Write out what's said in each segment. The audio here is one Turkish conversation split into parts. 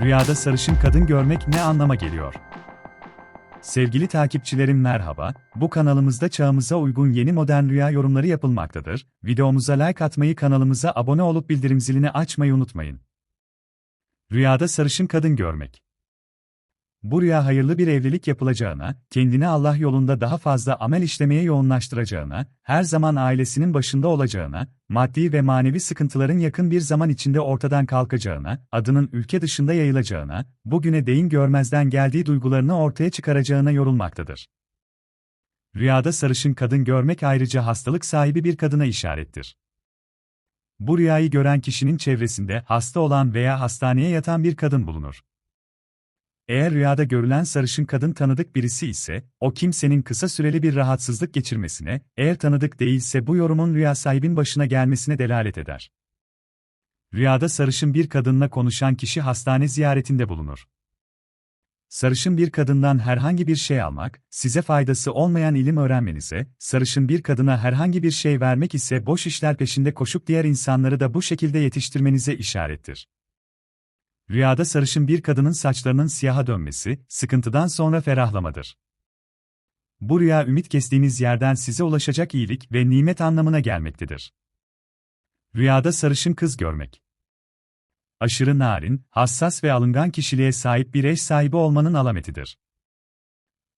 Rüyada sarışın kadın görmek ne anlama geliyor? Sevgili takipçilerim merhaba, bu kanalımızda çağımıza uygun yeni modern rüya yorumları yapılmaktadır. Videomuza like atmayı kanalımıza abone olup bildirim zilini açmayı unutmayın. Rüyada sarışın kadın görmek. Bu rüya hayırlı bir evlilik yapılacağına, kendini Allah yolunda daha fazla amel işlemeye yoğunlaştıracağına, her zaman ailesinin başında olacağına, maddi ve manevi sıkıntıların yakın bir zaman içinde ortadan kalkacağına, adının ülke dışında yayılacağına, bugüne değin görmezden geldiği duygularını ortaya çıkaracağına yorulmaktadır. Rüyada sarışın kadın görmek ayrıca hastalık sahibi bir kadına işarettir. Bu rüyayı gören kişinin çevresinde hasta olan veya hastaneye yatan bir kadın bulunur. Eğer rüyada görülen sarışın kadın tanıdık birisi ise, o kimsenin kısa süreli bir rahatsızlık geçirmesine, eğer tanıdık değilse bu yorumun rüya sahibin başına gelmesine delalet eder. Rüyada sarışın bir kadınla konuşan kişi hastane ziyaretinde bulunur. Sarışın bir kadından herhangi bir şey almak, size faydası olmayan ilim öğrenmenize, sarışın bir kadına herhangi bir şey vermek ise boş işler peşinde koşup diğer insanları da bu şekilde yetiştirmenize işarettir. Rüyada sarışın bir kadının saçlarının siyaha dönmesi, sıkıntıdan sonra ferahlamadır. Bu rüya ümit kestiğiniz yerden size ulaşacak iyilik ve nimet anlamına gelmektedir. Rüyada sarışın kız görmek. Aşırı narin, hassas ve alıngan kişiliğe sahip bir eş sahibi olmanın alametidir.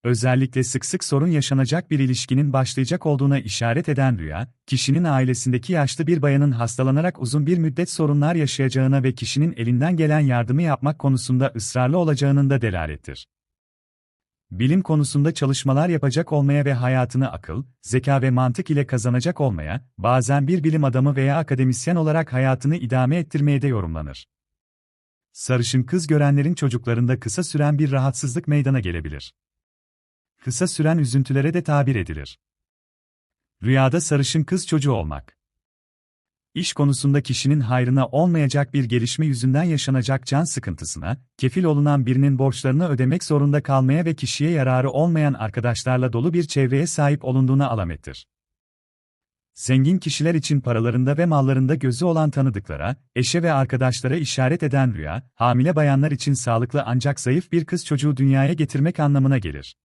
Özellikle sık sık sorun yaşanacak bir ilişkinin başlayacak olduğuna işaret eden rüya, kişinin ailesindeki yaşlı bir bayanın hastalanarak uzun bir müddet sorunlar yaşayacağına ve kişinin elinden gelen yardımı yapmak konusunda ısrarlı olacağının da delalettir. Bilim konusunda çalışmalar yapacak olmaya ve hayatını akıl, zeka ve mantık ile kazanacak olmaya, bazen bir bilim adamı veya akademisyen olarak hayatını idame ettirmeye de yorumlanır. Sarışın kız görenlerin çocuklarında kısa süren bir rahatsızlık meydana gelebilir kısa süren üzüntülere de tabir edilir. Rüyada sarışın kız çocuğu olmak. İş konusunda kişinin hayrına olmayacak bir gelişme yüzünden yaşanacak can sıkıntısına, kefil olunan birinin borçlarını ödemek zorunda kalmaya ve kişiye yararı olmayan arkadaşlarla dolu bir çevreye sahip olunduğuna alamettir. Zengin kişiler için paralarında ve mallarında gözü olan tanıdıklara, eşe ve arkadaşlara işaret eden rüya, hamile bayanlar için sağlıklı ancak zayıf bir kız çocuğu dünyaya getirmek anlamına gelir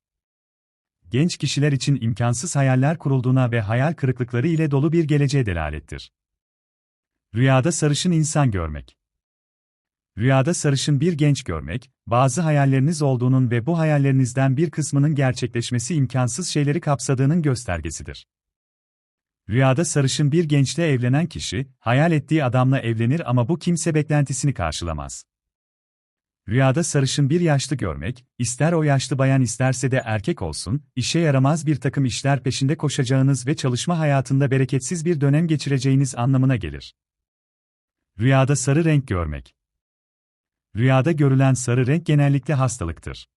genç kişiler için imkansız hayaller kurulduğuna ve hayal kırıklıkları ile dolu bir geleceğe delalettir. Rüyada sarışın insan görmek. Rüyada sarışın bir genç görmek, bazı hayalleriniz olduğunun ve bu hayallerinizden bir kısmının gerçekleşmesi imkansız şeyleri kapsadığının göstergesidir. Rüyada sarışın bir gençle evlenen kişi, hayal ettiği adamla evlenir ama bu kimse beklentisini karşılamaz. Rüyada sarışın bir yaşlı görmek, ister o yaşlı bayan isterse de erkek olsun, işe yaramaz bir takım işler peşinde koşacağınız ve çalışma hayatında bereketsiz bir dönem geçireceğiniz anlamına gelir. Rüyada sarı renk görmek. Rüyada görülen sarı renk genellikle hastalıktır.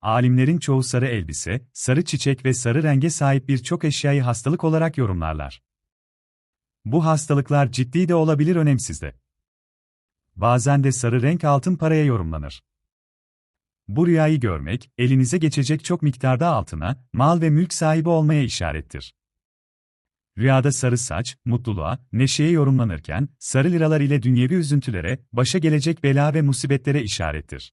Alimlerin çoğu sarı elbise, sarı çiçek ve sarı renge sahip birçok eşyayı hastalık olarak yorumlarlar. Bu hastalıklar ciddi de olabilir önemsiz de bazen de sarı renk altın paraya yorumlanır. Bu rüyayı görmek, elinize geçecek çok miktarda altına, mal ve mülk sahibi olmaya işarettir. Rüyada sarı saç, mutluluğa, neşeye yorumlanırken, sarı liralar ile dünyevi üzüntülere, başa gelecek bela ve musibetlere işarettir.